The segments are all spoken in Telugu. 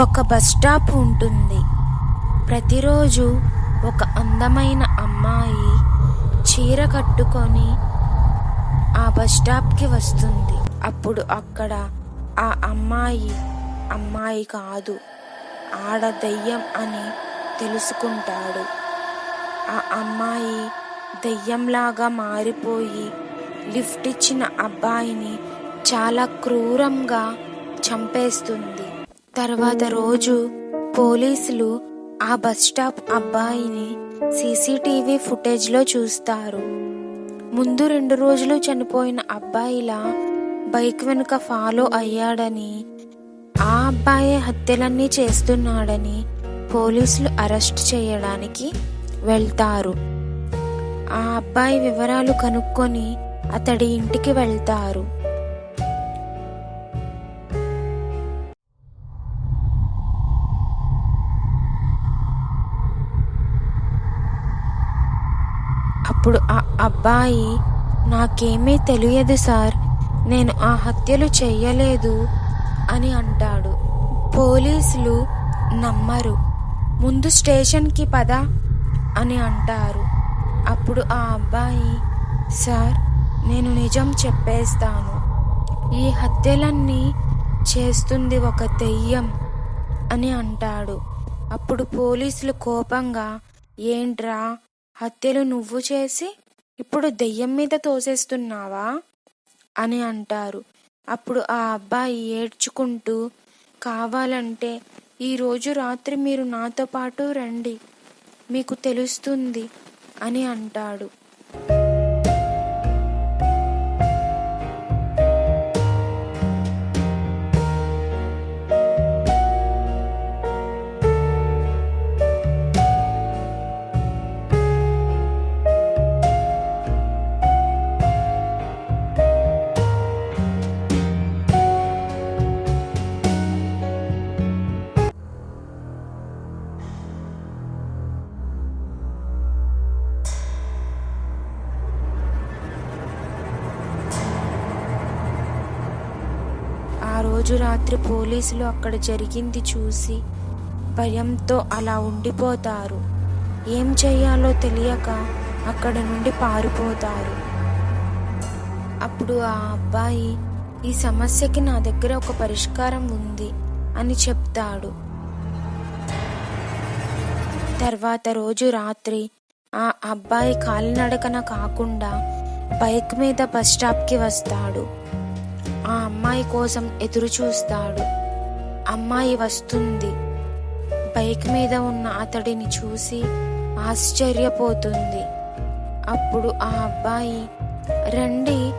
ఒక బస్టాప్ ఉంటుంది. ప్రతిరోజు ఒక అందమైన అమ్మాయి చీర కట్టుకొని ఆ బస్ స్టాప్కి వస్తుంది. అప్పుడు అక్కడ ఆ అమ్మాయి అమ్మాయి కాదు ఆడ దెయ్యం అని తెలుసుకుంటాడు. ఆ అమ్మాయి దెయ్యంలాగా మారిపోయి లిఫ్ట్ ఇచ్చిన అబ్బాయిని చాలా క్రూరంగా చంపేస్తుంది. తర్వాత రోజు పోలీసులు ఆ బస్ స్టాప్ అబ్బాయిని సీసీటీవీ ఫుటేజ్లో చూస్తారు. ముందు రెండు రోజులు చనిపోయిన అబ్బాయిలా బైక్ వెనుక ఫాలో అయ్యాడని ఆ అబ్బాయి హత్యలన్నీ చేస్తున్నాడని పోలీసులు అరెస్ట్ చేయడానికి వెళ్తారు. ఆ అబ్బాయి వివరాలు కనుక్కొని అతడి ఇంటికి వెళ్తారు. అప్పుడు ఆ అబ్బాయి నాకేమీ తెలియదు సార్. నేను ఆ హత్యలు చెయ్యలేదు అని అంటాడు. పోలీసులు నమ్మరు. ముందు స్టేషన్కి పద అని అంటారు. అప్పుడు ఆ అబ్బాయి సార్ నేను నిజం చెప్పేస్తాను. ఈ హత్యలన్నీ చేస్తుంది ఒక దెయ్యం అని అంటాడు. అప్పుడు పోలీసులు కోపంగా ఏంట్రా హత్యలు నువ్వు చేసి ఇప్పుడు దెయ్యం మీద తోసేస్తున్నావా? అని అంటారు. అప్పుడు ఆ అబ్బాయి ఏడ్చుకుంటూ కావాలంటే ఈరోజు రాత్రి మీరు నాతో పాటు రండి మీకు తెలుస్తుంది అని అంటాడు. రోజు రాత్రి పోలీసులు అక్కడ జరిగింది చూసి భయంతో అలా ఉండిపోతారు. ఏం చేయాలో తెలియక అక్కడ నుండి పారిపోతారు. అప్పుడు ఆ అబ్బాయి ఈ సమస్యకి నా దగ్గర ఒక పరిష్కారం ఉంది అని చెప్తాడు. తర్వాత రోజు రాత్రి ఆ అబ్బాయి కాలినడకన కాకుండా బైక్ మీద బస్ స్టాప్కి వస్తాడు. ఆ అమ్మాయి కోసం ఎదురు చూస్తాడు. అమ్మాయి వస్తుంది. బైక్ మీద ఉన్న అతడిని చూసి ఆశ్చర్యపోతుంది. అప్పుడు ఆ అబ్బాయి రండి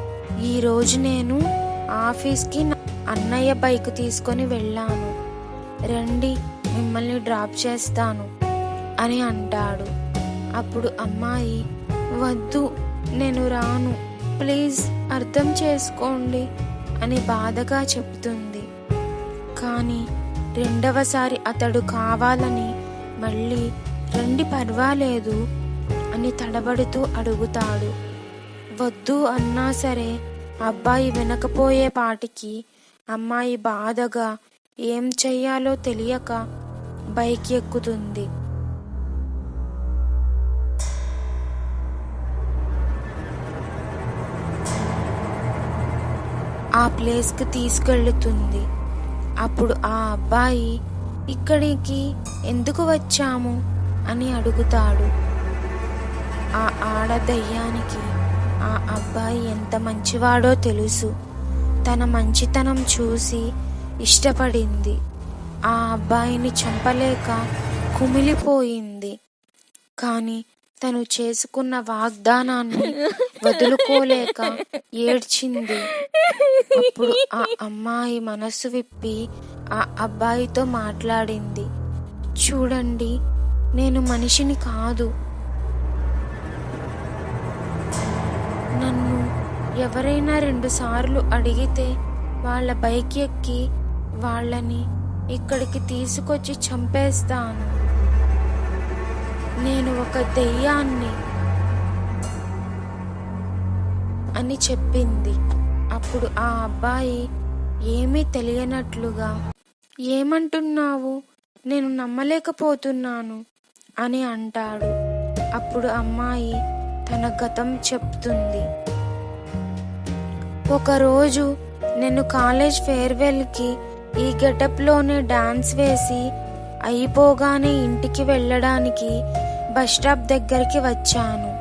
ఈరోజు నేను ఆఫీస్కి అన్నయ్య బైక్ తీసుకొని వెళ్ళాను. రండి మిమ్మల్ని డ్రాప్ చేస్తాను అని అంటాడు. అప్పుడు అమ్మాయి వద్దు నేను రాను. ప్లీజ్ అర్థం చేసుకోండి అని బాధగా చెప్తుంది కానీ రెండవసారి అతడు కావాలని మళ్ళీ రండి పర్వాలేదు అని తడబడుతూ అడుగుతాడు. వద్దు అన్నా సరే అబ్బాయి వినకపోయే పాటికి అమ్మాయి బాధగా ఏం చెయ్యాలో తెలియక బైక్ ఎక్కుతుంది. ఆ ప్లేస్కి తీసుకెళ్తుంది అప్పుడు ఆ అబ్బాయి ఇక్కడికి ఎందుకు వచ్చాము? అని అడుగుతాడు. ఆ ఆడదయ్యానికి ఆ అబ్బాయి ఎంత మంచివాడో తెలుసు. తన మంచితనం చూసి ఇష్టపడింది. ఆ అబ్బాయిని చంపలేక కుమిలిపోయింది. కానీ తను చేసుకున్న వాగ్దానాన్ని వదులుకోలేక ఏడ్చింది. అప్పుడు ఆ అమ్మాయి మనసు విప్పి ఆ అబ్బాయితో మాట్లాడింది. చూడండి నేను మనిషిని కాదు. నన్ను ఎవరైనా రెండు సార్లు అడిగితే వాళ్ళ బైక్ ఎక్కి వాళ్ళని ఇక్కడికి తీసుకొచ్చి చంపేస్తాను. నేను ఒక దెయ్యాన్ని అని చెప్పింది. అప్పుడు ఆ అబ్బాయి ఏమీ తెలియనట్లుగా. ఏమంటున్నావు? నేను నమ్మలేకపోతున్నాను అని అంటాడు. అప్పుడు అమ్మాయి తన గతం చెప్తుంది. ఒకరోజు నేను కాలేజ్ ఫేర్వెల్కి ఈ గెటప్లోనే డాన్స్ వేసి అయిపోగానే ఇంటికి వెళ్ళడానికి బస్ స్టాప్ దగ్గరికి వచ్చాను.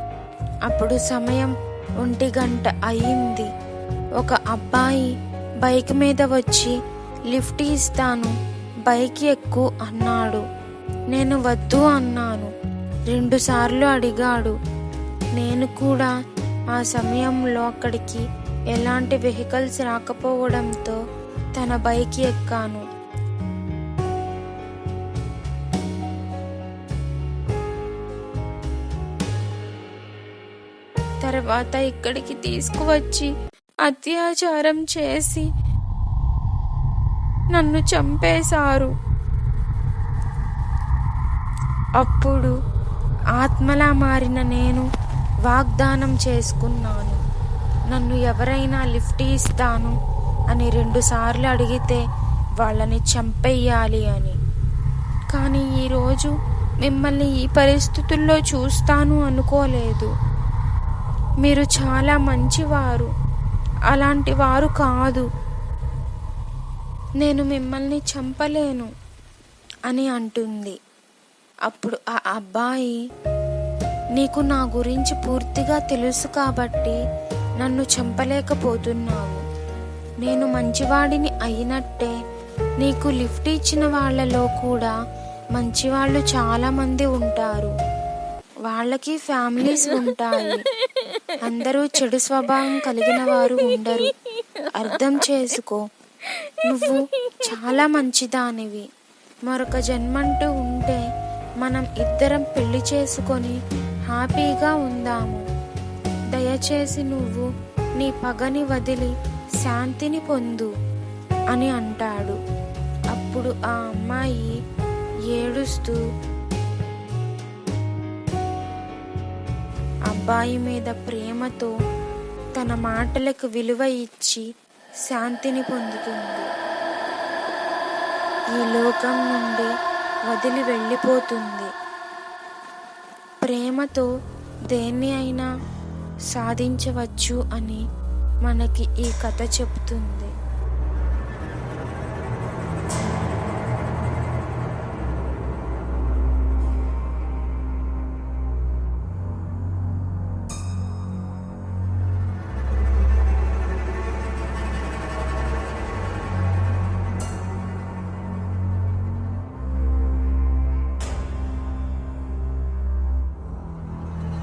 అప్పుడు సమయం ఒంటి గంట అయింది ఒక అబ్బాయి బైక్ మీద వచ్చి లిఫ్ట్ ఇస్తాను బైక్ ఎక్కు అన్నాడు. నేను వద్దు అన్నాను. రెండుసార్లు అడిగాడు. నేను కూడా ఆ సమయంలో అక్కడికి ఎలాంటి వెహికల్స్ రాకపోవడంతో తన బైక్ ఎక్కాను. తర్వాత ఇక్కడికి తీసుకువచ్చి అత్యాచారం చేసి నన్ను చంపేశారు. అప్పుడు ఆత్మలా మారిన నేను వాగ్దానం చేసుకున్నాను. నన్ను ఎవరైనా లిఫ్ట్ ఇస్తాను అని రెండుసార్లు అడిగితే వాళ్ళని చంపేయాలి అని. కానీ ఈరోజు మిమ్మల్ని ఈ పరిస్థితుల్లో చూస్తాను అనుకోలేదు. మీరు చాలా మంచివారు. అలాంటి వారు కాదు. నేను మిమ్మల్ని చంపలేను అని అంటుంది. అప్పుడు ఆ అబ్బాయి నీకు నా గురించి పూర్తిగా తెలుసు కాబట్టి నన్ను చంపలేకపోతున్నావు. నేను మంచివాడిని అయినట్టే నీకు లిఫ్ట్ ఇచ్చిన వాళ్ళలో కూడా మంచివాళ్ళు చాలామంది ఉంటారు. వాళ్ళకి ఫ్యామిలీస్ ఉంటాయి. అందరూ చెడు స్వభావం కలిగిన వారు ఉండరు. అర్థం చేసుకో. నువ్వు చాలా మంచిదానివి. మరొక జన్మంటూ ఉంటే మనం ఇద్దరం పెళ్ళి చేసుకొని హ్యాపీగా ఉందాము. దయచేసి నువ్వు నీ పగని వదిలి శాంతిని పొందు అని అంటాడు. అప్పుడు ఆ అమ్మాయి ఏడుస్తూ అబ్బాయి మీద ప్రేమతో తన మాటలకు విలువ ఇచ్చి శాంతిని పొందుతుంది. ఈ లోకం నుండి వదిలి వెళ్ళిపోతుంది. ప్రేమతో దేన్ని అయినా సాధించవచ్చు అని మనకి ఈ కథ చెప్తుంది.